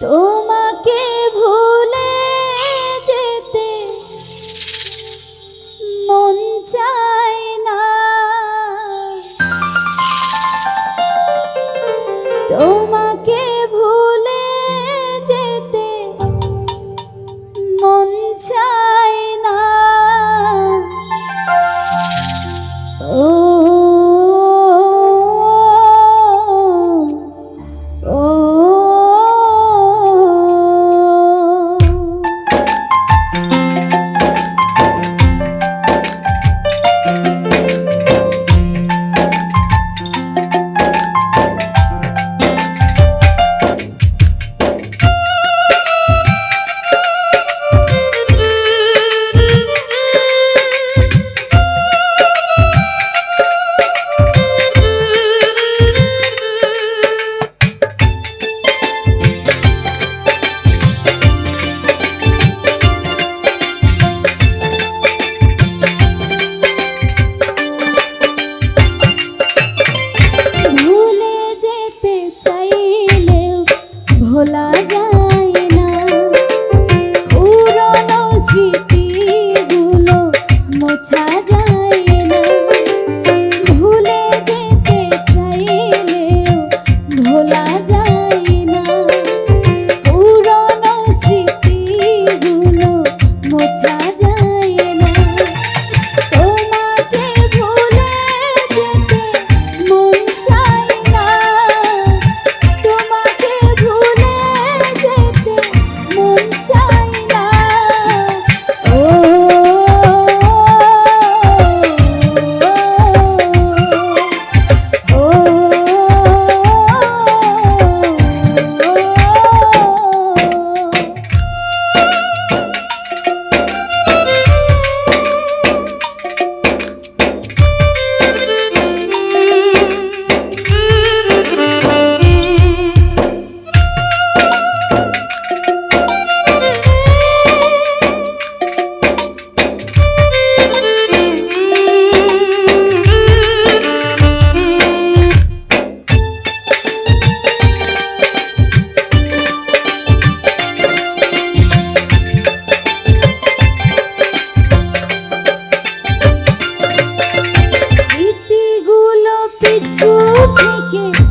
তোমাকে ভুলে যেতে মন চায় না। তোমাকে পিছু থেকে